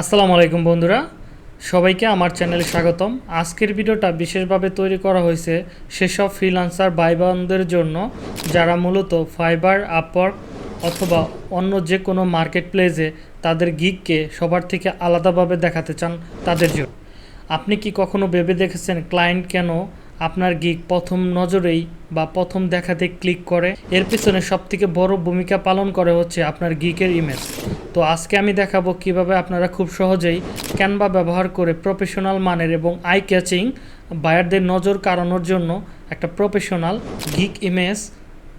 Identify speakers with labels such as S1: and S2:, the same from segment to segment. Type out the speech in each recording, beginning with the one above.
S1: আসসালামু আলাইকুম বন্ধুরা, সবাইকে আমার চ্যানেলে স্বাগতম। আজকের ভিডিওটা বিশেষভাবে তৈরি করা হয়েছে সেসব ফ্রিলান্সার ভাইবানদের জন্য, যারা মূলত ফাইবার আপওয়ার্ক অথবা অন্য যে কোনো মার্কেট প্লেসে তাদের গিগকে সবার থেকে আলাদাভাবে দেখাতে চান তাদের জন্য। আপনি কি কখনো ভেবে দেখেছেন ক্লায়েন্ট কেন আপনার গিক প্রথম নজরেই বা প্রথম দেখাতে ক্লিক করে। এর পিছনে সবথেকে বড় ভূমিকা পালন করে হচ্ছে আপনার গিকের ইমেজ তো আজকে আমি দেখাবো কীভাবে আপনারা খুব সহজেই ক্যানভা ব্যবহার করে প্রফেশনাল মানের এবং আই ক্যাচিং বায়ারদের নজর কাড়ানোর জন্য একটা প্রফেশনাল গিক ইমেজ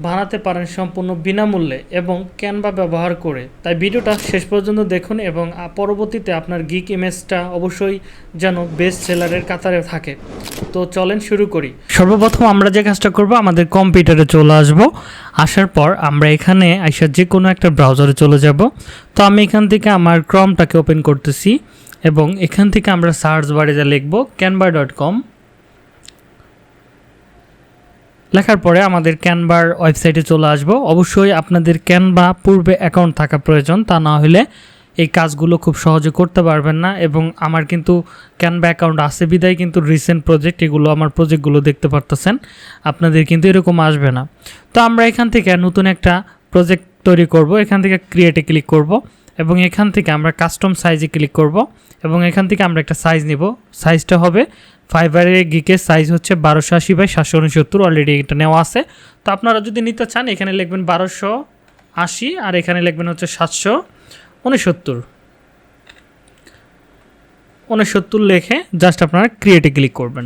S1: বানাতে পারেন সম্পূর্ণ বিনামূল্যে এবং ক্যানভা ব্যবহার করে। তাই ভিডিওটা শেষ পর্যন্ত দেখুন এবং পরবর্তীতে আপনার গিক ইমেজটা অবশ্যই যেন বেস্ট সেলারের কাতারে থাকে। তো চলেন শুরু করি। সর্বপ্রথম আমরা যে কাজটা করব, আমাদের কম্পিউটারে চলে আসব। আসার পর আমরা এখানে আইসা যে কোনো একটা ব্রাউজারে চলে যাব। তো আমি এখান থেকে আমার ক্রমটাকে ওপেন করতেছি এবং এখান থেকে আমরা সার্চ বারে যা লিখব ক্যানভা ডট কম লেখার পরে আমাদের ক্যানভার ওয়েবসাইটে চলে আসব। অবশ্যই আপনাদের ক্যানভা পূর্বে অ্যাকাউন্ট থাকা প্রয়োজন, তা না হলে এই কাজগুলো খুব সহজে করতে পারবেন না এবং আমার কিন্তু ক্যানভা অ্যাকাউন্ট আছে বিদায়, কিন্তু রিসেন্ট প্রজেক্ট এগুলো, আমার প্রজেক্টগুলো দেখতে পারতেছেন, আপনাদের কিন্তু এরকম আসবে না। তো আমরা এখান থেকে নতুন একটা প্রজেক্ট তৈরি করব, এখান থেকে ক্রিয়েটে ক্লিক করব এবং এখান থেকে আমরা কাস্টম সাইজে ক্লিক করব এবং এখান থেকে আমরা একটা সাইজ নিব। সাইজটা হবে ফাইবারের গিকের সাইজ হচ্ছে বারোশো আশি বাই সাতশো উনসত্তর অলরেডি এটা নেওয়া আছে। তো আপনারা যদি নিতে চান, এখানে লিখবেন বারোশো আশি আর এখানে লিখবেন হচ্ছে সাতশো উনসত্তর। উনসত্তর লেখে জাস্ট আপনারা ক্রিয়েটে ক্লিক করবেন।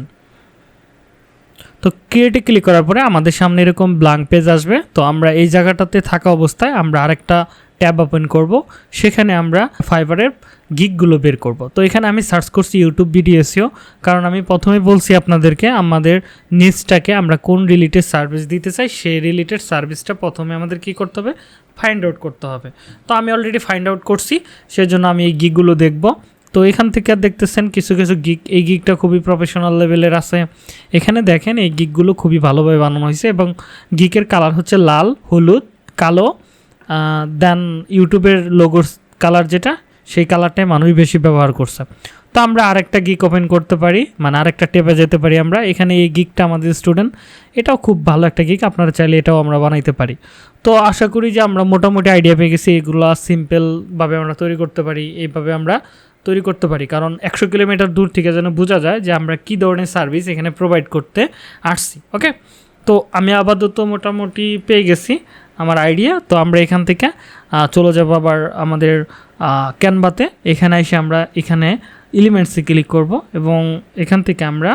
S1: তো ক্রিয়েটে ক্লিক করার পরে আমাদের সামনে এরকম ব্ল্যাঙ্ক পেজ আসবে। তো আমরা এই জায়গাটাতে থাকা অবস্থায় আমরা আরেকটা ট্যাব ওপেন করব। সেখানে আমরা ফাইবারের গিকগুলো বের করব। তো এখানে আমি সার্চ করছি ইউটিউব ভিডিওসিও কারণ আমি প্রথমে বলছি আপনাদেরকে আমাদের নিচটাকে আমরা কোন রিলেটেড সার্ভিস দিতে চাই, সেই রিলেটেড সার্ভিসটা প্রথমে আমাদের কি করতে হবে? ফাইন্ড আউট করতে হবে। তো আমি অলরেডি ফাইন্ড আউট করছি, সেজন্য আমি এই গিকগুলো দেখব। তো এখান থেকে আর দেখতেছেন কিছু কিছু গিক এই গিকটা খুবই প্রফেশনাল লেভেলের আছে। এখানে দেখেন এই গিকগুলো খুবই ভালোভাবে বানানো হয়েছে এবং গিকের কালার হচ্ছে লাল, হলুদ, কালো দেন ইউটিউবের লোগোর কালার যেটা, সেই কালারটাই মানুষ বেশি ব্যবহার করছে। তো আমরা আরেকটা গিক ওপেন করতে পারি মানে আরেকটা টেপে যেতে পারি আমরা। এখানে এই গিকটা আমাদের স্টুডেন্ট এটাও খুব ভালো একটা গিক আপনারা চাইলে এটাও আমরা বানাইতে পারি। তো আশা করি যে আমরা মোটামুটি আইডিয়া পেয়ে গেছি, এগুলো সিম্পলভাবে আমরা তৈরি করতে পারি, এইভাবে আমরা তৈরি করতে পারি। কারণ একশো কিলোমিটার দূর থেকে যেন বোঝা যায় যে আমরা কী ধরনের সার্ভিস এখানে প্রোভাইড করতে আসছি ওকে তো আমি আপাতত মোটামুটি পেয়ে গেছি আমার আইডিয়া তো আমরা এখান থেকে চলে যাব আবার আমাদের ক্যানভাতে এখানে এসে আমরা এখানে এলিমেন্টসে ক্লিক করব এবং এখান থেকে আমরা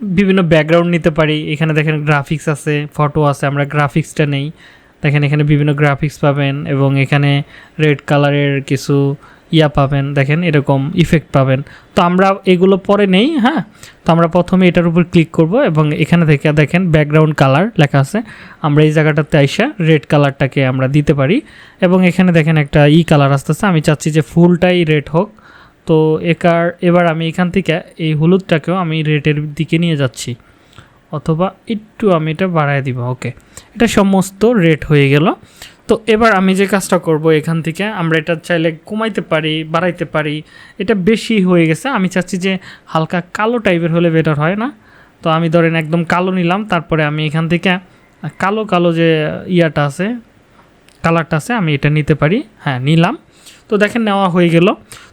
S1: বিভিন্ন ব্যাকগ্রাউন্ড নিতে পারি। এখানে দেখেন গ্রাফিক্স আছে ফটো আছে, আমরা গ্রাফিক্সটা নেই। দেখেন এখানে বিভিন্ন গ্রাফিক্স পাবেন এবং এখানে রেড কালারের কিছু ইয়া পাবেন, দেখেন এরকম ইফেক্ট পাবেন। তো আমরা এগুলো পরে নেই হ্যাঁ? তো আমরা প্রথমে এটার উপর ক্লিক করব এবং এখানে থেকে দেখেন ব্যাকগ্রাউন্ড কালার লেখা আছে। আমরা এই জায়গাটাতে আইসা রেড কালারটাকে আমরা দিতে পারি এবং এখানে দেখেন একটা ই কালার আসতেছে। আমি চাচ্ছি যে ফুলটাই রেড হোক। তো একার, এবার আমি এখান থেকে এই হলুদটাকেও আমি রেডের দিকে নিয়ে যাচ্ছি। অথবা একটু আমি এটা বাড়ায় দিব ওকে এটা সমস্ত রেড হয়ে গেল। তো এবার আমি যে কাজটা করব এখান থেকে, আমরা এটা চাইলে কমাইতে পারি, বাড়াইতে পারি। এটা বেশি হয়ে গেছে। আমি চাচ্ছি যে হালকা কালো টাইপের হলে বেটার হয় না। তো আমি ধরেন একদম কালো নিলাম, তারপরে আমি এখান থেকে কালো কালো যে ইয়াটা আছে কালারটা আছে, আমি এটা নিতে পারি। হ্যাঁ নিলাম। তো দেখেন নেওয়া হয়ে গেল।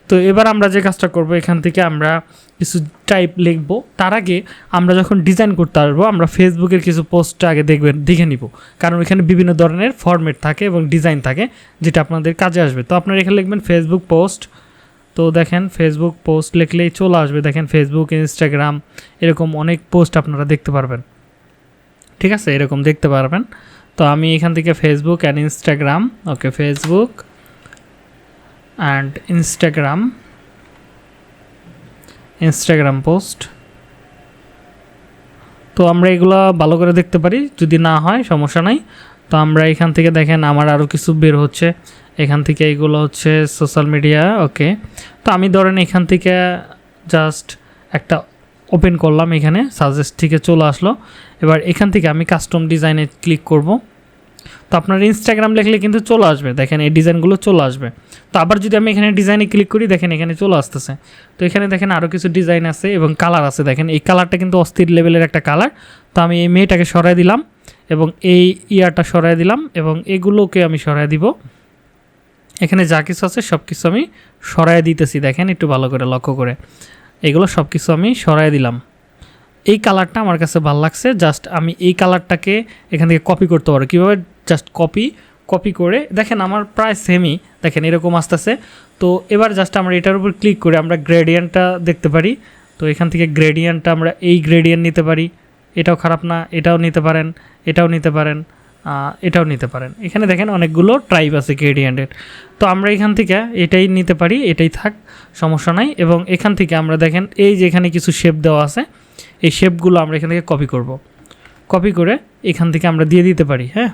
S1: তো এবার আমরা যে কাজটা করব, এখান থেকে আমরা কিছু টাইপ লিখব। তার আগে আমরা যখন ডিজাইন করতে পারব আমরা ফেসবুকের কিছু পোস্টটা আগে দেখবেন, দেখে নিব। কারণ এখানে বিভিন্ন ধরনের ফরম্যাট থাকে এবং ডিজাইন থাকে, যেটা আপনাদের কাজে আসবে। তো আপনারা এখানে লিখবেন ফেসবুক পোস্ট তো দেখেন ফেসবুক পোস্ট লিখলেই চলে আসবে। দেখেন ফেসবুক ইনস্টাগ্রাম এরকম অনেক পোস্ট আপনারা দেখতে পারবেন। ঠিক আছে? এরকম দেখতে পারবেন। তো আমি এখান থেকে Facebook and Instagram okay Facebook and Instagram Instagram post তো আমরা এগুলো ভালো করে দেখতে পারি। যদি না হয়, সমস্যা নাই। তো আমরা এখান থেকে দেখেন আমার আরও কিছু বের হচ্ছে। এখান থেকে এগুলো হচ্ছে সোশ্যাল মিডিয়া ওকে তো আমি ধরেন এখান থেকে জাস্ট একটা ওপেন করলাম এখানে সাজেস্ট থেকে চলে আসলো। এবার এখান থেকে আমি কাস্টম ডিজাইনে ক্লিক করব। তো আপনার ইনস্টাগ্রাম লিখলে কিন্তু চলে আসবে। দেখেন এই ডিজাইনগুলো চলে আসবে। তো আবার যদি আমি এখানে ডিজাইনে ক্লিক করি, দেখেন এখানে চলে আসতেছে। তো এখানে দেখেন আরও কিছু ডিজাইন আছে এবং কালার আছে। দেখেন এই কালারটা কিন্তু অস্থির লেভেলের একটা কালার তো আমি এই মেয়েটাকে সরাই দিলাম এবং এই ইয়ারটা সরাই দিলাম এবং এগুলোকে আমি সরাই দিব। এখানে যা কিছু আছে সব কিছু আমি সরাই দিতেছি। দেখেন একটু ভালো করে লক্ষ্য করে। এগুলো সব কিছু আমি সরাই দিলাম। এই কালারটা আমার কাছে ভালো লাগছে। জাস্ট আমি এই কালারটাকে এখান থেকে কপি করতে পারব। কীভাবে জাস্ট কপি কপি করে, দেখেন আমার প্রায় সেমই দেখেন এরকম আসতেছে। তো এবার জাস্ট আমরা এটার উপর ক্লিক করে আমরা গ্রেডিয়েন্টটা দেখতে পারি। তো এখান থেকে গ্রেডিয়েন্টটা আমরা এই গ্রেডিয়েন্ট নিতে পারি। এটাও খারাপ না, এটাও নিতে পারেন, এটাও নিতে পারেন এটাও নিতে পারেন। এখানে দেখেন অনেকগুলো ট্রাইব আছে গ্রেডিয়েন্টের তো আমরা এখান থেকে এটাই নিতে পারি, এটাই থাক, সমস্যা নাই। এবং এখান থেকে আমরা দেখেন এই যে এখানে কিছু শেপ দেওয়া আছে, এই শেপগুলো আমরা এখান থেকে কপি করব। কপি করে এখান থেকে আমরা দিয়ে দিতে পারি হ্যাঁ?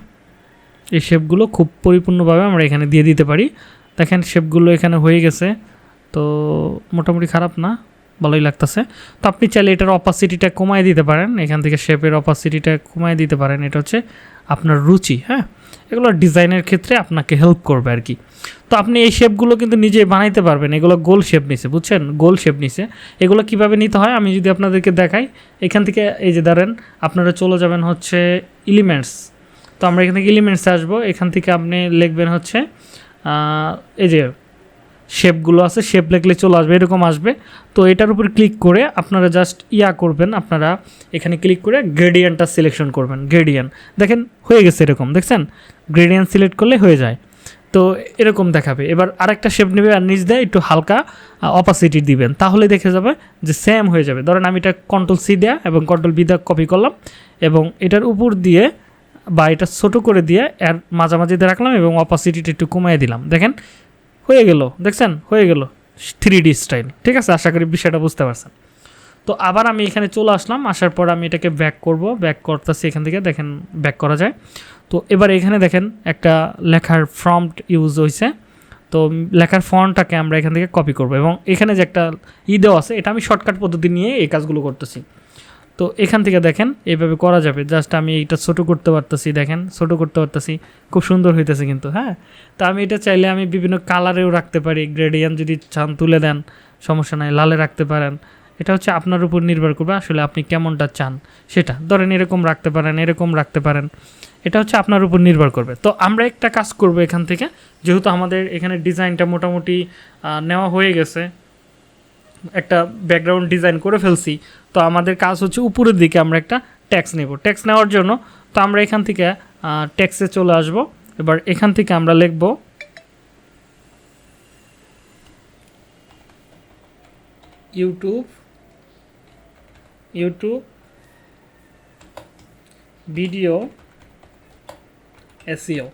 S1: এই শেপগুলো খুব পরিপূর্ণভাবে আমরা এখানে দিয়ে দিতে পারি। দেখেন শেপগুলো এখানে হয়ে গেছে। তো মোটামুটি খারাপ না, ভালোই লাগতেছে। তো আপনি চাইলে এটার অপাসিটিটা কমায় দিতে পারেন। এখান থেকে শেপের অপাসিটিটা কমায় দিতে পারেন। এটা হচ্ছে আপনার রুচি হ্যাঁ? এগুলো ডিজাইনের ক্ষেত্রে আপনাকে হেল্প করবে আর কি। তো আপনি এই শেপগুলো কিন্তু নিজে বানাইতে পারবেন। এগুলো গোল শেপ নিছে, বুঝছেন? গোল শেপ নিছে। এগুলো কীভাবে নিতে হয় আমি যদি আপনাদেরকে দেখাই। এখান থেকে এই যে ধরেন, আপনারা চলে যাবেন হচ্ছে এলিমেন্টস তো আমরা এখান থেকে এলিমেন্টসে আসব। এখান থেকে আপনি লিখবেন হচ্ছে এই যে শেপগুলো আছে শেপ লিখলে চলে আসবে, এরকম আসবে। তো এটার উপর ক্লিক করে আপনারা জাস্ট ইয়া করবেন, আপনারা এখানে ক্লিক করে গ্রেডিয়েন্টটা সিলেকশন করবেন গ্রেডিয়েন্ট দেখেন, হয়ে গেছে এরকম, দেখছেন? গ্রেডিয়েন্ট সিলেক্ট করলে হয়ে যায়। তো এরকম দেখাবে। এবার আরেকটা শেপ নেবে আর নিচ দেয়, একটু হালকা অপাসিটি দিবেন। তাহলে দেখে যাবে যে সেম হয়ে যাবে। ধরেন আমি এটা কন্ট্রোল সি দেয়া এবং কন্ট্রোল বি দেওয়া কপি করলাম এবং এটার উপর দিয়ে বা এটা ছোটো করে দিয়ে এর মাঝামাঝিতে রাখলাম এবং অপাসিটিটা একটু কমিয়ে দিলাম। দেখেন, হয়ে গেল, দেখছেন? হয়ে গেল। থ্রি ডি স্টাইল ঠিক আছে? আশা করি বিষয়টা বুঝতে পারছেন। তো আবার আমি এখানে চলে আসলাম, আসার পর আমি এটাকে ব্যাক করব। ব্যাক করতেছি এখান থেকে, দেখেন ব্যাক করা যায়। তো এবার এখানে দেখেন, একটা লেখার ফ্রন্ট ইউজ হয়েছে তো লেখার ফর্মটাকে আমরা এখান থেকে কপি করব এবং এখানে যে একটা ই দেওয়া আছে, এটা আমি শর্টকাট পদ্ধতি নিয়ে এই কাজগুলো করতেছি। তো এখান থেকে দেখেন, এইভাবে করা যাবে। জাস্ট আমি এইটা ছোটো করতে পারতেছি, দেখেন, ছোটো করতে পারতেছি। খুব সুন্দর হইতেছে কিন্তু হ্যাঁ? তো আমি এটা চাইলে আমি বিভিন্ন কালারেও রাখতে পারি। গ্রেডিয়ান যদি চান, তুলে দেন, সমস্যা নাই, লালে রাখতে পারেন। এটা হচ্ছে আপনার উপর নির্ভর করবে আসলে আপনি কেমনটা চান সেটা। ধরেন এরকম রাখতে পারেন, এরকম রাখতে পারেন। এটা হচ্ছে আপনার উপর নির্ভর করবে। তো আমরা একটা কাজ করব এখান থেকে। যেহেতু আমাদের এখানে ডিজাইনটা মোটামুটি নেওয়া হয়ে গেছে। একটা ব্যাকগ্রাউন্ড ডিজাইন করে ফেলছি। তো আমাদের কাজ হচ্ছে উপরের দিকে আমরা একটা ট্যাক্স নেব। ট্যাক্স নেওয়ার জন্য তো আমরা এখান থেকে ট্যাক্সে চলে আসব। এবার এখান থেকে আমরা লিখব YouTube YouTube video SEO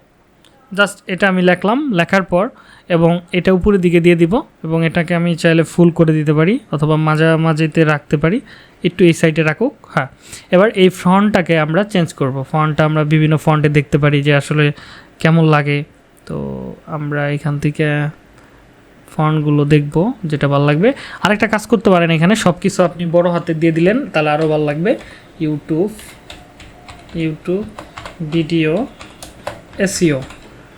S1: just এটা আমি লেখলাম। লেখার পর এবং এটা উপরের দিকে দিয়ে দিব এবং এটাকে আমি চাইলে ফুল করে দিতে পারি অথবা মাঝামাঝিতে রাখতে পারি। একটু এই সাইডে রাখুক হ্যাঁ। এবার এই ফন্টটাকে আমরা চেঞ্জ করব। ফন্টটা আমরা বিভিন্ন ফন্টে দেখতে পারি যে আসলে কেমন লাগে। তো আমরা এখান থেকে ফন্টগুলো দেখব, যেটা ভালো লাগবে। আরেকটা কাজ করতে পারেন এখানে সব কিছু আপনি বড় হাতে দিয়ে দিলেন, তাহলে আরও ভালো লাগবে। ইউটিউব ইউটিউব ভিডিও এসিও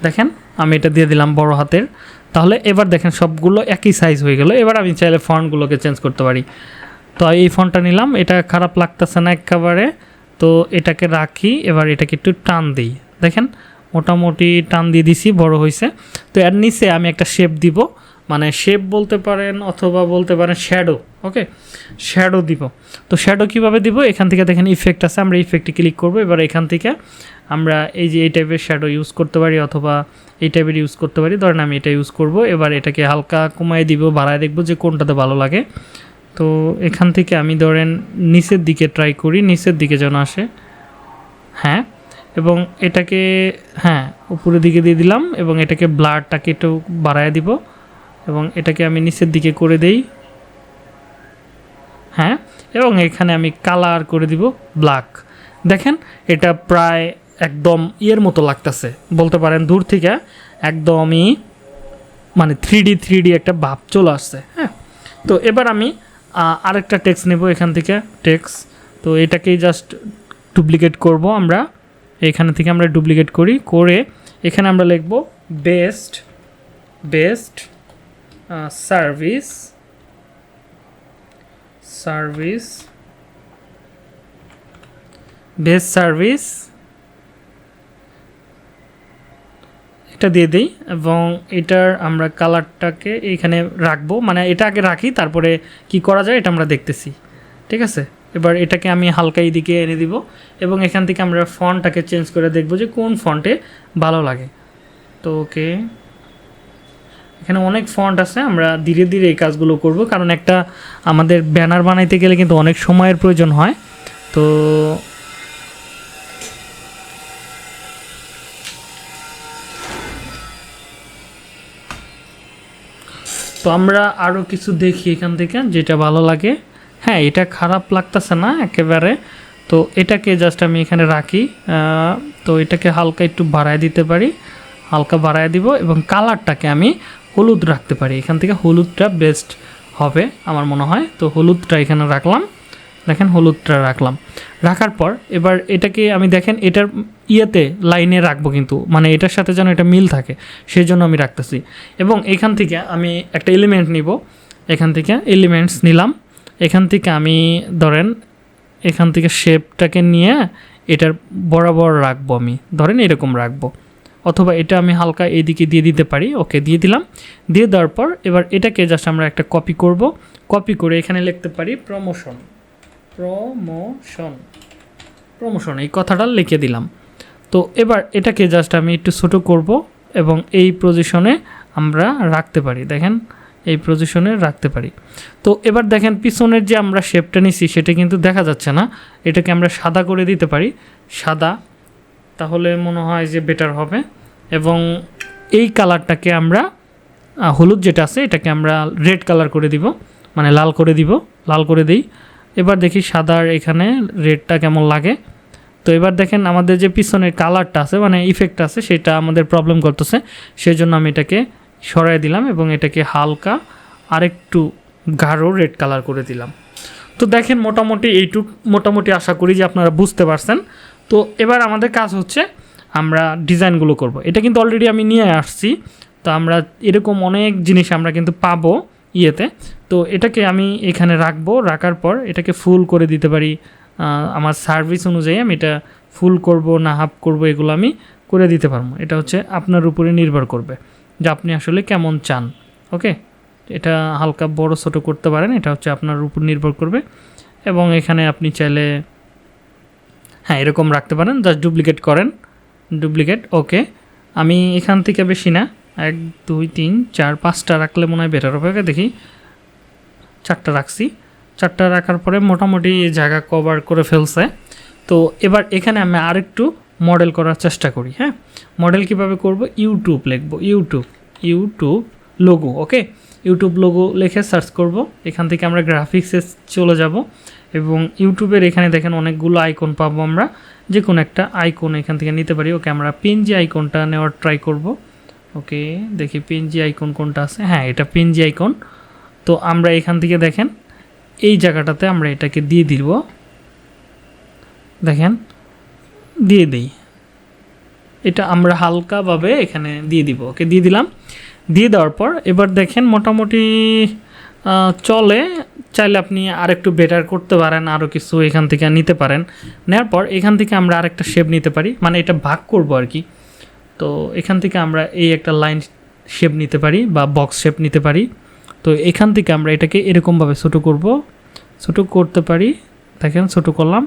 S1: দেখেন। আমি এটা দিয়ে দিলাম বড় হাতের। তাহলে এবার দেখেন সবগুলো একই সাইজ হয়ে গেল। এবার আমি চাইলে ফন্টগুলোকে চেঞ্জ করতে পারি। তো এই ফন্টটা নিলাম। এটা খারাপ লাগতেছে না একেবারে। তো এটাকে রাখি। এবার এটাকে একটু টান দিই। দেখেন, মোটামুটি টান দিয়ে দিছি, বড় হয়েছে তো এর নিচে আমি একটা শেপ দিব। মানে শেপ বলতে পারেন অথবা বলতে পারেন শ্যাডো ওকে শ্যাডো দিব। তো শ্যাডো কীভাবে দিব? এখান থেকে দেখেন ইফেক্ট আছে। আমরা ইফেক্টে ক্লিক করব। এবার এখান থেকে আমরা এই যে এই টাইপের শ্যাডো ইউজ করতে পারি অথবা এই টাইপের ইউজ করতে পারি, ধরেন আমি এটা ইউজ করব, এবার এটাকে হালকা কমায় দিব, বাড়ায় দেখব যে কোনটাতে ভালো লাগে। তো এখান থেকে আমি ধরেন নিচের দিকে ট্রাই করি, নিচের দিকে যেন আসে। হ্যাঁ এবং এটাকে হ্যাঁ উপরের দিকে দিয়ে দিলাম এবং এটাকে ব্লাডটাকে একটু বাড়ায় দিব এবং এটাকে আমি নিচের দিকে করে দেই। হ্যাঁ এবং এখানে আমি কালার করে দিব ব্ল্যাক দেখেন, এটা প্রায় একদম ইয়ের মতো লাগতেছে। বলতে পারেন দূর থেকে একদমই মানে থ্রি ডি থ্রি ডি একটা ভাব চলে আসছে হ্যাঁ? তো এবার আমি আরেকটা টেক্স নেব এখান থেকে টেক্স তো এটাকেই জাস্ট ডুপ্লিকেট করব আমরা। এখান থেকে আমরা ডুপ্লিকেট করি, করে এখানে আমরা লিখব best best service service best service এটা দিয়ে দিই এবং এটার আমরা কালারটাকে এইখানে রাখব। মানে এটা আগে রাখি, তারপরে কি করা যায় এটা আমরা দেখতেছি। ঠিক আছে? এবার এটাকে আমি হালকা দিকে এনে দিব এবং এখান থেকে আমরা ফন্টটাকে চেঞ্জ করে দেখব যে কোন ফন্টে ভালো লাগে। তো ওকে। এখানে অনেক ফন্ট আছে, আমরা ধীরে ধীরে এই কাজগুলো করব, কারণ একটা আমাদের ব্যানার বানাইতে গেলে কিন্তু অনেক সময়ের প্রয়োজন হয়। তো তো আমরা আরও কিছু দেখি এখান থেকে যেটা ভালো লাগে। হ্যাঁ এটা খারাপ লাগতেছে না একেবারে। তো এটাকে জাস্ট আমি এখানে রাখি। তো এটাকে হালকা একটু বাড়ায় দিতে পারি। হালকা বাড়ায় দিব এবং কালারটাকে আমি হলুদ রাখতে পারি। এখান থেকে হলুদটা বেস্ট হবে আমার মনে হয়। তো হলুদটা এখানে রাখলাম। দেখেন হলুদটা রাখলাম। রাখার পর এবার এটাকে আমি দেখেন, এটার ইয়েতে, লাইনে রাখব কিন্তু। মানে এটার সাথে যেন এটা মিল থাকে সেই জন্য আমি রাখতেছি। এবং এখান থেকে আমি একটা এলিমেন্ট নিব। এখান থেকে এলিমেন্টস নিলাম। এখান থেকে আমি, ধরেন, এখান থেকে শেপটাকে নিয়ে এটার বরাবর রাখব আমি। ধরেন এরকম রাখব। অথবা এটা আমি হালকা এইদিকে দিয়ে দিতে পারি। ওকে, দিয়ে দিলাম। দিয়ে দেওয়ার পর এবার এটাকে জাস্ট আমরা একটা কপি করব। কপি করে এখানে লিখতে পারি প্রমোশন প্রমোশন প্রমোশন এই কথাটা লিখে দিলাম। তো এবার এটাকে জাস্ট আমি একটু ছোটো করব এবং এই পজিশনে আমরা রাখতে পারি। দেখেন, এই পজিশনে রাখতে পারি। তো এবার দেখেন, পিছনের যে আমরা শেপটা নিছি, সেটা কিন্তু দেখা যাচ্ছে না। এটাকে আমরা সাদা করে দিতে পারি। সাদা, তাহলে মনে হয় যে বেটার হবে। এবং এই কালারটাকে আমরা হলুদ যেটা আছে, এটাকে আমরা রেড কালার করে দিব। মানে লাল করে দিব। লাল করে দিই। এবার দেখি সাদার এখানে রেডটা কেমন লাগে। তো এবার দেখেন আমাদের যে পিছনের কালারটা আছে মানে ইফেক্ট আছে, সেটা আমাদের প্রবলেম করতেছে। সেই জন্য আমি এটাকে সরাই দিলাম এবং এটাকে হালকা আরেকটু গাঢ় রেড কালার করে দিলাম। তো দেখেন মোটামুটি এইটুক, মোটামুটি আশা করি যে আপনারা বুঝতে পারছেন। তো এবার আমাদের কাজ হচ্ছে আমরা ডিজাইনগুলো করব। এটা কিন্তু অলরেডি আমি নিয়ে আসছি। তো আমরা এরকম অনেক জিনিস আমরা কিন্তু পাবো ইয়েতে। তো এটাকে আমি এখানে রাখব, রাখার পর এটাকে ফুল করে দিতে পারি। আমার সার্ভিস অনুযায়ী আমি এটা ফুল করব না হাফ করব, এগুলো আমি করে দিতে পারব। এটা হচ্ছে আপনার উপরে নির্ভর করবে যে আপনি আসলে কেমন চান ওকে এটা হালকা বড় ছোটো করতে পারেন, এটা হচ্ছে আপনার উপর নির্ভর করবে। এবং এখানে আপনি চাইলে হ্যাঁ এরকম রাখতে পারেন জাস্ট ডুপ্লিকেট করেন ডুপ্লিকেট ওকে আমি এখান থেকে বেশি না, এক, দুই, তিন, চার, পাঁচটা রাখলে মনে হয় বেটার হবে দেখি, চারটা রাখছি। চারটা রাখার পরে মোটামুটি জায়গা কভার করে ফেলছে। তো এবার এখানে আমি আরেকটু মডেল করার চেষ্টা করি হ্যাঁ? মডেল কীভাবে করব? ইউটিউব লিখব YouTube YouTube logo okay YouTube logo লিখে সার্চ করব। এখান থেকে আমরা গ্রাফিক্সে চলে যাব এবং ইউটিউবের এখানে দেখেন অনেকগুলো আইকন পাবো আমরা। যে কোনো একটা আইকন এখান থেকে নিতে পারি। ওকে আমরা পিনজি আইকনটা নেওয়ার ট্রাই করব। ওকে দেখি পিনজি আইকন কোনটা আছে? হ্যাঁ এটা পিনজি আইকন তো আমরা এখান থেকে দেখেন এই জায়গাটাতে আমরা এটাকে দিয়ে দিব। দেখেন, দিয়ে দিই। এটা আমরা হালকাভাবে এখানে দিয়ে দিব। ওকে, দিয়ে দিলাম। দিয়ে দেওয়ার পর এবার দেখেন মোটামুটি চলে। চাইলে আপনি আরেকটু বেটার করতে পারেন আরও কিছু এখান থেকে নিতে পারেন। নেওয়ার পর এখান থেকে আমরা আরেকটা শেপ নিতে পারি। মানে এটা ভাগ করব আর কি। তো এখান থেকে আমরা এই একটা লাইন শেপ নিতে পারি বা বক্স শেপ নিতে পারি। তো এখান থেকে আমরা এটাকে এরকমভাবে ছোটো করব। ছোটো করতে পারি। দেখেন, ছোটো করলাম।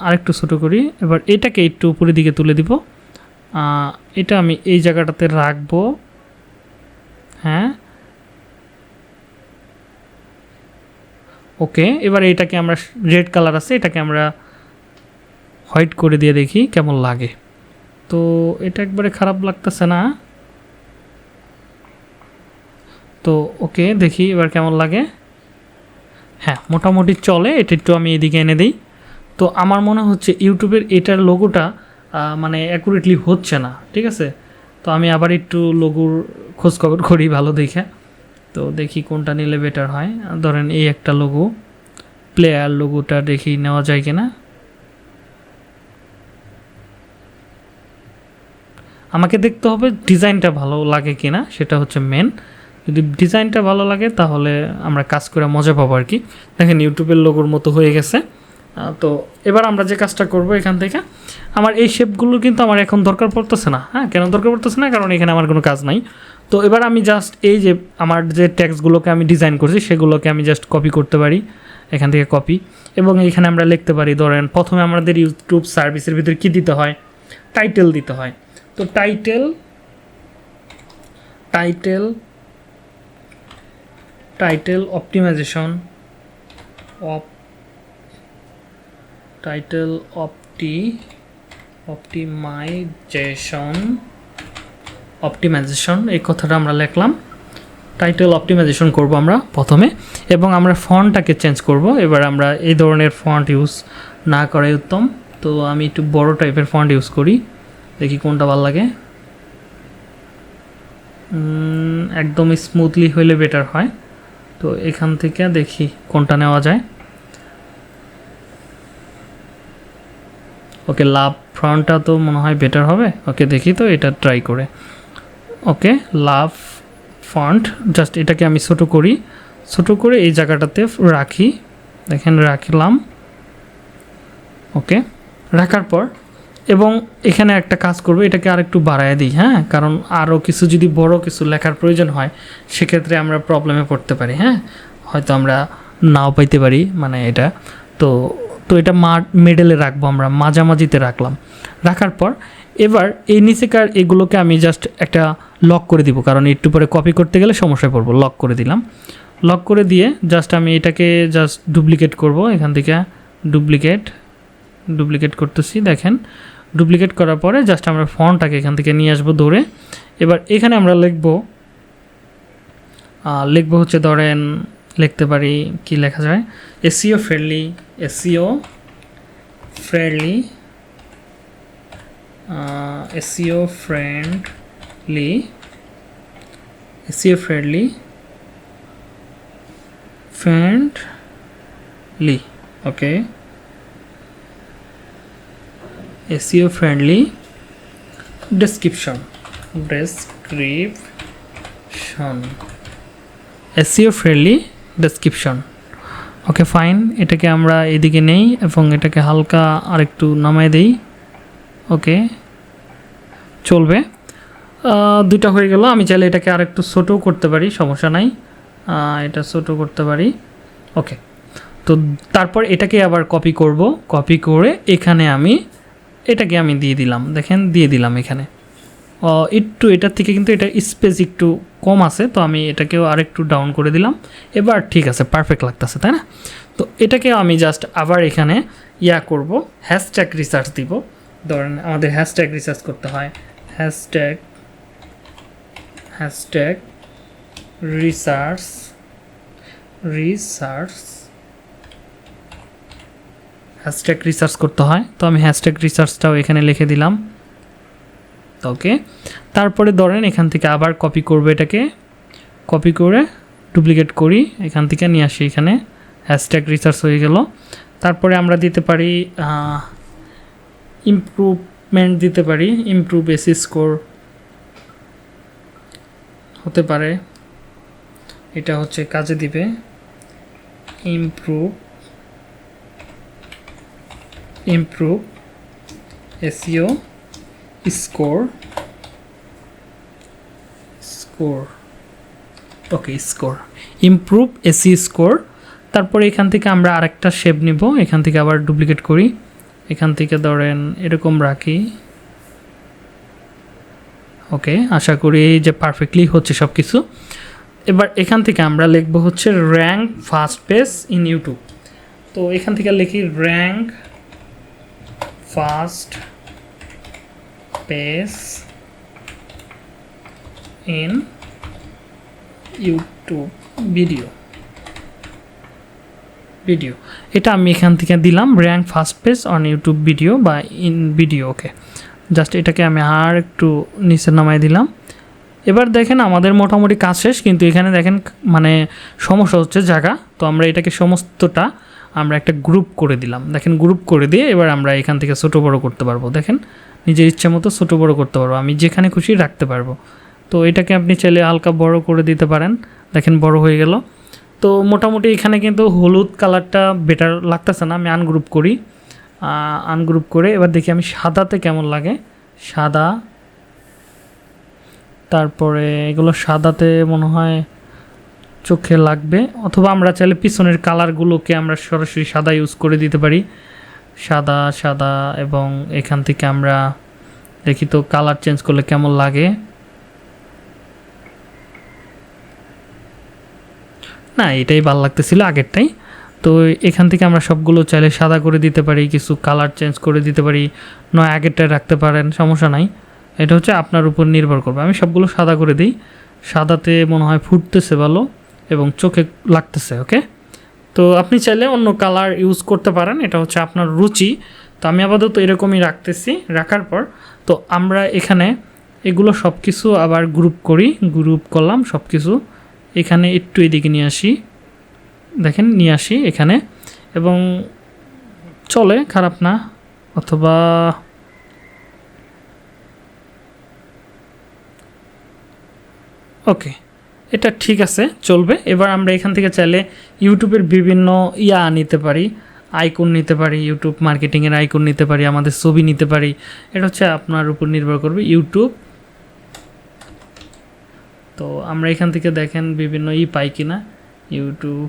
S1: আরেকটু ছোটো করি। এবার এটাকে একটু উপরের দিকে তুলে দিব। এটা আমি এই জায়গাটাতে রাখব। হ্যাঁ। ওকে, এবার এটাকে আমরা রেড কালার আছে, এটাকে আমরা হোয়াইট করে দিয়ে দেখি কেমন লাগে। তো এটা একবারে খারাপ লাগতেছে না। তো ওকে দেখি এবার কেমন লাগে। হ্যাঁ মোটামুটি চলে, এটা একটু আমি এদিকে এনে দিই। তো আমার মনে হচ্ছে ইউটিউবের এটার লোগোটা মানে অ্যাকুরেটলি হচ্ছে না, ঠিক আছে? তো আমি আবার একটু লোগোর খোঁজখবর করি ভালো দেখে। তো দেখি কোনটা নিলে বেটার হয়। ধরেন এই একটা লোগো প্লেয়ার লোগোটা দেখি নেওয়া যায় কিনা। আমাকে দেখতে হবে ডিজাইনটা ভালো লাগে কি না সেটা হচ্ছে মেন যদি ডিজাইনটা ভালো লাগে, তাহলে আমরা কাজ করে মজা পাবো আর কি। দেখেন, ইউটিউবের লোগোর মতো হয়ে গেছে। তো এবার আমরা যে কাজটা করব এখান থেকে, আমার এই শেপগুলো কিন্তু আমার এখন দরকার পড়তেছে না। হ্যাঁ কেন দরকার পড়তেছে না? কারণ এখানে আমার কোনো কাজ নাই। তো এবার আমি জাস্ট এই যে আমার যে ট্যাক্সগুলোকে আমি ডিজাইন করছি, সেগুলোকে আমি জাস্ট কপি করতে পারি, এখান থেকে কপি এবং এখানে আমরা লিখতে পারি, ধরেন, প্রথমে আমাদের ইউটিউব সার্ভিসের ভিতরে কী দিতে হয়? টাইটেল দিতে হয়। তো টাইটেল টাইটেল টাইটেল অপটিমাইজেশন অপ টাইটেল অপটি অপটিমাইজেশন অপটিমাইজেশন এই কথাটা আমরা লিখলাম। টাইটেল অপটিমাইজেশন করব আমরা প্রথমে, এবং আমরা ফন্টটাকে চেঞ্জ করব। এবার আমরা এই ধরনের ফন্ট ইউজ না করাই উত্তম। তো আমি একটু বড় টাইপের ফন্ট ইউজ করি। দেখি কোনটা ভালো লাগে। একদম স্মুথলি হইলে বেটার হয়। তো এখান থেকে দেখি কোনটা নেওয়া যায়। ওকে, লাভ ফ্রন্টটা তো মনে হয় বেটার হবে। ওকে, দেখি তো, এটা ট্রাই করে। ওকে, লাভ ফন্ট জাস্ট এটাকে আমি ছোটো করি। ছোটো করে এই জায়গাটাতে রাখি। দেখেন, রাখলাম। ওকে, রাখার পর এবং এখানে একটা কাজ করব, এটাকে আরেকটু বাড়ায় দিই হ্যাঁ? কারণ আরও কিছু যদি বড় কিছু লেখার প্রয়োজন হয়, সেক্ষেত্রে আমরা প্রবলেমে পড়তে পারি হ্যাঁ? হয়তো আমরা নাও পাইতে পারি মানে এটা। তো তো এটা মা মেডেলে রাখব আমরা, মাঝামাঝিতে রাখলাম। রাখার পর এবার এই নিচেকার এগুলোকে আমি জাস্ট একটা লক করে দিব, কারণ একটু পরে কপি করতে গেলে সমস্যায় পড়ব লক করে দিলাম। লক করে দিয়ে জাস্ট আমি এটাকে জাস্ট ডুপ্লিকেট করব, এখান থেকে ডুপ্লিকেট ডুপ্লিকেট করতেছি, দেখেন। ডুপ্লিকেট করার পরে জাস্ট আমরা ফন্টটাকে এখান থেকে নিয়ে আসব ধরে। এবার এখানে আমরা লিখব লিখব হচ্ছে ধরেন, লিখতে পারি কি লেখা যায়? SEO friendly SEO friendly SEO friendly SEO friendly friendly okay SEO friendly description. Description. SEO friendly description. Okay fine এটাকে আমরা এদিকে নেই এবং এটাকে হালকা আরেকটু নামাই দেই। ওকে চলবে। দুইটা হয়ে গেল। আমি চাইলে এটাকে আরেকটু ছোটও করতে পারি, সমস্যা নাই। এটা ছোটো করতে পারি। ওকে তো তারপর এটাকে আবার কপি করব। কপি করে এখানে আমি এটাকে আমি দিয়ে দিলাম। দেখেন, দিয়ে দিলাম এখানে। একটু এটার থেকে কিন্তু এটা স্পেস একটু কম আছে, তো আমি এটাকেও আরেকটু ডাউন করে দিলাম। এবার ঠিক আছে পারফেক্ট লাগতেছে, তাই না? তো এটাকেও আমি জাস্ট আবার এখানে ইয়া করব হ্যাশট্যাগ রিসার্চ দিব। ধরেন, আমাদের হ্যাশট্যাগ রিসার্চ করতে হয়। Hashtag hashtag research research hashtag research করতে হয়। তো আমি হ্যাশট্যাগ রিসার্চটাও এখানে লিখে দিলাম। ওকে তারপরে ধরেন এখান থেকে আবার কপি করব এটাকে। কপি করে ডুপ্লিকেট করি। এখান থেকে নিয়ে আসি এখানে। হ্যাশট্যাগ রিসার্চ হয়ে গেল। তারপরে আমরা দিতে পারি ইমপ্রুভমেন্ট দিতে পারি। ইমপ্রুভ এসি স্কোর হতে পারে। এটা হচ্ছে কাজে দিবে। Improve improve SEO score. Score. Okay score improve SEO score তারপরে এখান থেকে আমরা আরেকটা শেপ নিব। এখান থেকে আবার ডুপ্লিকেট করি। এখান থেকে ধরেন এরকম রাখি। ওকে আশা করি যে পারফেক্টলি হচ্ছে সব কিছু এবার এখান থেকে আমরা লিখব হচ্ছে rank first page in YouTube তো এখান থেকে লিখি rank fast pace in YouTube video video এটা আমি এখান থেকে দিলাম rank first page on YouTube video বা ইন ভিডিও ওকে জাস্ট এটাকে আমি আর একটু নিচে নামাই দিলাম। এবার দেখেন আমাদের মোটামুটি কাজ শেষ, কিন্তু এখানে দেখেন মানে সমস্যা হচ্ছে জায়গা। তো আমরা এটাকে সমস্তটা আমরা একটা গ্রুপ করে দিলাম। দেখেন গ্রুপ করে দিয়ে এবার আমরা এখান থেকে ছোটো বড় করতে পারব। দেখেন, নিজের ইচ্ছা মতো ছোটো বড় করতে পারব। আমি যেখানে খুশি রাখতে পারব। তো এটাকে আপনি চাইলে হালকা বড় করে দিতে পারেন। দেখেন বড় হয়ে গেল। তো মোটামুটি এখানে কিন্তু হলুদ কালারটা বেটার লাগতেছে না। আমি আনগ্রুপ করি। আনগ্রুপ করে এবার দেখি আমি সাদাতে কেমন লাগে। সাদা। তারপরে এগুলো সাদাতে মনে হয় চোখে লাগবে, অথবা আমরা চাইলে পিছনের কালারগুলোকে আমরা সরাসরি সাদা ইউজ করে দিতে পারি। সাদা সাদা, এবং এখান থেকে আমরা দেখি তো কালার চেঞ্জ করলে কেমন লাগে। না, এটাই ভালো লাগতেছিল আগেরটাই। তো এখান থেকে আমরা সবগুলো চাইলে সাদা করে দিতে পারি, কিছু কালার চেঞ্জ করে দিতে পারি। নয়, আগেরটায় রাখতে পারেন, সমস্যা নাই। এটা হচ্ছে আপনার উপর নির্ভর করবে। আমি সবগুলো সাদা করে দিই। সাদাতে মনে হয় ফুটতেছে ভালো। এবং চোখে লাগতেছে ওকে তো আপনি চাইলে অন্য কালার ইউজ করতে পারেন, এটা হচ্ছে আপনার রুচি। তো আমি আপাতত এরকমই রাখতেছি, রাখার পর। তো আমরা এখানে এগুলো সব কিছু আবার গ্রুপ করি গ্রুপ করলাম সব কিছু এখানে একটু এদিকে নিয়ে আসি, দেখেন নিয়ে আসি এখানে। এবং চলে, খারাপ না, অথবা ওকে এটা ঠিক আছে, চলবে। এবার আমরা এখান থেকে চাইলে ইউটিউবের বিভিন্ন ইয়া নিতে পারি আইকন নিতে পারি ইউটিউব মার্কেটিংয়ের আইকন নিতে পারি, আমাদের ছবি নিতে পারি। এটা হচ্ছে আপনার উপর নির্ভর করবে ইউটিউব তো আমরা এখান থেকে দেখেন বিভিন্ন ই পাই কিনা। ইউটিউব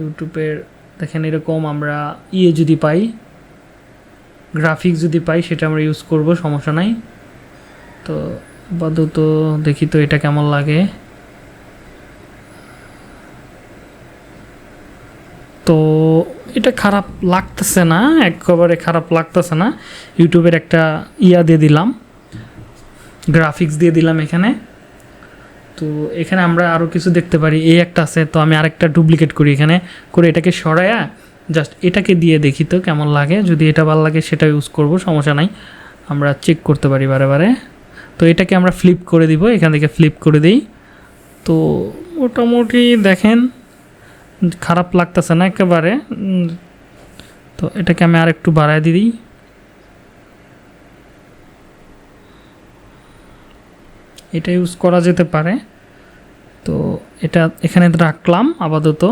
S1: ইউটিউবের দেখেন এরকম আমরা ইয়ে যদি পাই গ্রাফিক্স যদি পাই, সেটা আমরা ইউজ করব, সমস্যা নাই। তো আপাতত দেখি তো এটা কেমন লাগে। তো এটা খারাপ লাগতেছে না, একেবারে খারাপ লাগতেছে না। ইউটিউবের একটা ইয়া দিয়ে দিলাম, গ্রাফিক্স দিয়ে দিলাম এখানে। তো এখানে আমরা আরও কিছু দেখতে পারি, এই একটা আছে, তো আমি আরেকটা ডুপ্লিকেট করি এখানে, করে এটাকে সরায়া জাস্ট এটাকে দিয়ে দেখি তো কেমন লাগে। যদি এটা ভালো লাগে সেটা ইউজ করব, সমস্যা নাই। আমরা চেক করতে পারি বারে বারে। তো এটাকে আমরা ফ্লিপ করে দিব, এখান থেকে ফ্লিপ করে দিই। তো মোটামুটি দেখেন, খারাপ লাগতেছে না একেবারে। তো এটাকে আমি আর একটু বাড়ায় দিই। এটা ইউজ করা যেতে পারে। তো এটা এখানে রাখলাম আপাতত।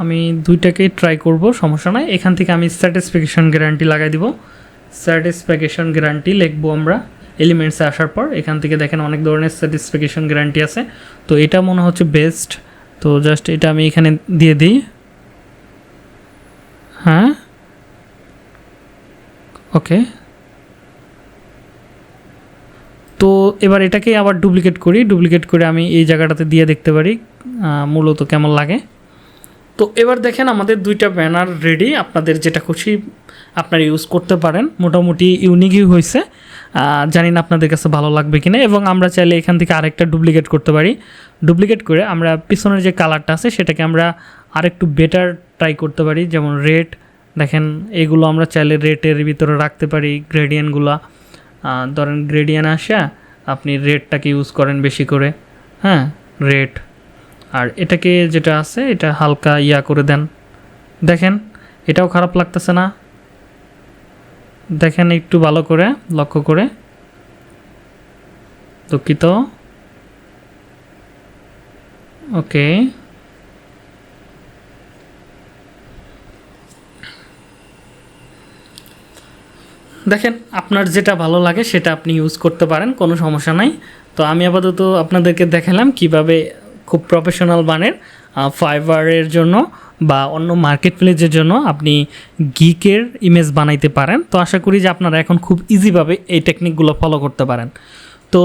S1: আমি দুইটাকেই ট্রাই করব, সমস্যা নাই। এখান থেকে আমি স্যাটিসফ্যাকশন গ্যারান্টি লাগাই দিব। স্যাটিসফ্যাকশন গ্যারান্টি লিখব আমরা। এলিমেন্টসে আসার পর, এখান থেকে দেখেন অনেক ধরনের স্যাটিসফ্যাকশন গ্যারান্টি আছে। তো এটা মনে হচ্ছে বেস্ট তো জাস্ট এটা আমি এখানে দিয়ে দিই। হ্যাঁ? ওকে তো এবার এটাকে আবার ডুপ্লিকেট করি। ডুপ্লিকেট করে আমি এই জায়গাটাতে দিয়ে দেখতে পারি মূলত কেমন লাগে। তো এবার দেখেন আমাদের দুইটা ব্যানার রেডি আপনাদের যেটা খুশি আপনারা ইউজ করতে পারেন। মোটামুটি ইউনিকই হয়েছে জানি না আপনাদের কাছে ভালো লাগবে কিনা, এবং আমরা চাইলে এখান থেকে আরেকটা ডুপ্লিকেট করতে পারি। ডুপ্লিকেট করে আমরা পিছনের যে কালারটা আছে, সেটাকে আমরা আরেকটু বেটার ট্রাই করতে পারি। যেমন রেড দেখেন, এগুলো আমরা চাইলে রেটের ভিতরে রাখতে পারি গ্রেডিয়েন্টগুলো ধরেন গ্রেডিয়েন্ট আসা, আপনি রেডটাকে ইউজ করেন বেশি করে। হ্যাঁ রেড আর এটাকে যেটা আছে, এটা হালকা ইয়া করে দেন। দেখেন, এটাও খারাপ লাগতেছে না। দেখেন একটু ভালো করে, লক্ষ্য করে। দুঃখিত। ওকে। দেখেন, আপনার যেটা ভালো লাগে সেটা আপনি ইউজ করতে পারেন, কোনো সমস্যা নাই। তো আমি আপাতত আপনাদেরকে দেখালাম কীভাবে খুব প্রফেশনাল মানের ফাইবারের জন্য বা অন্য মার্কেট প্লেসের জন্য আপনি গিকের ইমেজ বানাইতে পারেন। তো আশা করি যে আপনারা এখন খুব ইজিভাবে এই টেকনিকগুলো ফলো করতে পারেন। তো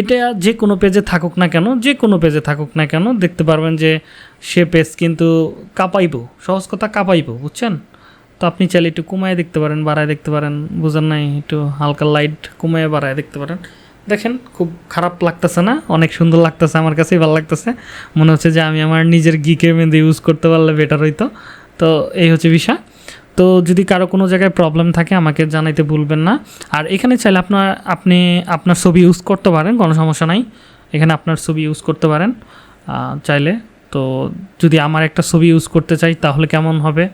S1: এটা যে কোনো পেজে থাকুক না কেন, যে কোনো পেজে থাকুক না কেন, দেখতে পারবেন যে সে পেজ কিন্তু কাঁপাইব, সহজ কথা কাঁপাইব, বুঝছেন? তো আপনি চাইলে একটু কমায় দেখতে পারেন, বাড়ায় দেখতে পারেন, বুঝেন নাই, একটু হালকা লাইট কমায় বাড়ায় দেখতে পারেন। দেখেন, খুব খারাপ লাগতেছে না? অনেক সুন্দর লাগতেছে আমার কাছেই, ভালো লাগতেছে। মনে হচ্ছে যে আমি আমার নিজের গিকের মেহেন্দি ইউজ করতে পারলে বেটার হইতো। তো এই হচ্ছে বিষয়। তো যদি কারও কোনো জায়গায় প্রবলেম থাকে, আমাকে জানাইতে ভুলবেন না। আর এখানে চাইলে আপনার, আপনি আপনার ছবি ইউজ করতে পারেন, কোনো সমস্যা নাই। এখানে আপনার ছবি ইউজ করতে পারেন। চাইলে। তো তো যদি আমার একটা ছবি ইউজ করতে চাই, তাহলে কেমন হবে?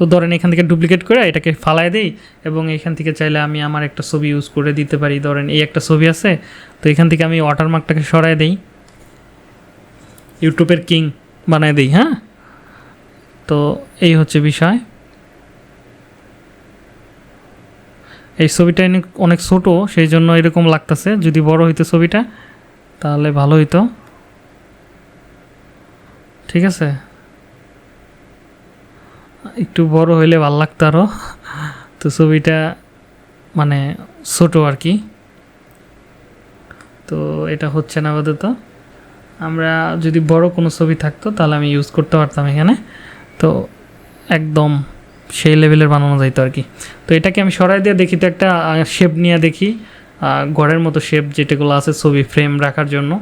S1: তো ধরেন এখান থেকে ডুপ্লিকেট করে এটাকে ফালায় দিই, এবং এখান থেকে চাইলে আমি আমার একটা ছবি ইউজ করে দিতে পারি। ধরেন এই একটা ছবি আছে, তো এখান থেকে আমি ওয়াটারমার্কটাকে সরায় দিই। ইউটিউবের কিং বানায় দিই হ্যাঁ? তো এই হচ্ছে বিষয়। এই ছবিটা অনেক ছোটো, সেই জন্য এরকম লাগতেছে। যদি বড় হইতো ছবিটা, তাহলে ভালো হইতো। ঠিক আছে? একটু বড় হইলে ভালো লাগতো আরও তো ছবিটা মানে ছোট আর কি তো এটা হচ্ছে না আপাতত। আমরা যদি বড় কোনো ছবি থাকতো তাহলে আমি ইউজ করতে পারতাম এখানে। তো একদম সেই লেভেলের বানানো যাইতো আর কি তো এটাকে আমি সরাই দিয়ে দেখি, তো একটা শেপ নিয়ে দেখি। ঘরের মতো শেপ যেটাগুলো আছে ছবি ফ্রেম রাখার জন্য।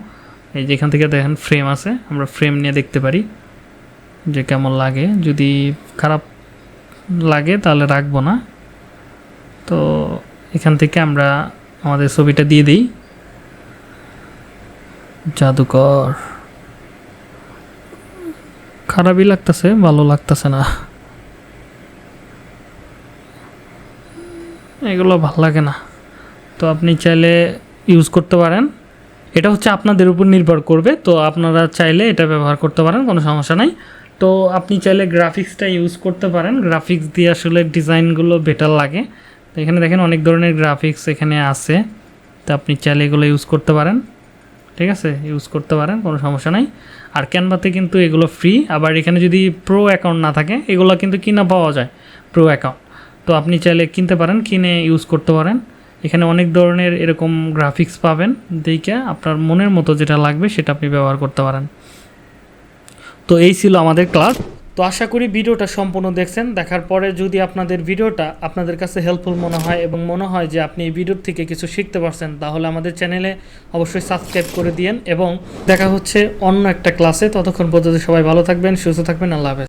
S1: এই যেখান থেকে দেখেন ফ্রেম আছে, আমরা ফ্রেম নিয়ে দেখতে পারি। যে কেমন লাগে। যদি খারাপ লাগে তাহলে রাখব না। তো এখান থেকে আমরা আমাদের ছবিটা দিয়ে দিই। জাদুকর। খারাপই লাগতেছে, ভালো লাগতেছে না। এগুলো ভালো লাগে না। তো আপনি চাইলে ইউজ করতে পারেন। এটা হচ্ছে আপনাদের উপর নির্ভর করবে। তো আপনারা চাইলে এটা ব্যবহার করতে পারেন, কোনো সমস্যা নাই। তো আপনি চাইলে গ্রাফিক্সটা ইউজ করতে পারেন। গ্রাফিক্স দিয়ে আসলে ডিজাইনগুলো বেটার লাগে। তো এখানে দেখেন অনেক ধরনের গ্রাফিক্স এখানে আছে। তো আপনি চাইলে এগুলো ইউজ করতে পারেন। ঠিক আছে? ইউজ করতে পারেন, কোনো সমস্যা নাই। আর ক্যানভাতে কিন্তু এগুলো ফ্রি আবার এখানে যদি প্রো অ্যাকাউন্ট না থাকে, এগুলো কিন্তু কিনা পাওয়া যায় প্রো অ্যাকাউন্ট তো আপনি চাইলে কিনতে পারেন, কিনে ইউজ করতে পারেন। এখানে অনেক ধরনের এরকম গ্রাফিক্স পাবেন। দেখে আপনার মনের মতো যেটা লাগবে, সেটা আপনি ব্যবহার করতে পারেন। তো এই ছিল আমাদের ক্লাস। তো আশা করি ভিডিওটা সম্পূর্ণ দেখছেন। দেখার পরে যদি আপনাদের ভিডিওটা আপনাদের কাছে হেল্পফুল মনে হয় এবং মনে হয় যে আপনি এই ভিডিওর থেকে কিছু শিখতে পারছেন, তাহলে আমাদের চ্যানেলে অবশ্যই সাবস্ক্রাইব করে দিয়েন এবং দেখা হচ্ছে অন্য একটা ক্লাসে ততক্ষণ পর্যন্ত সবাই ভালো থাকবেন, সুস্থ থাকবেন, আল্লাহ হাফেজ।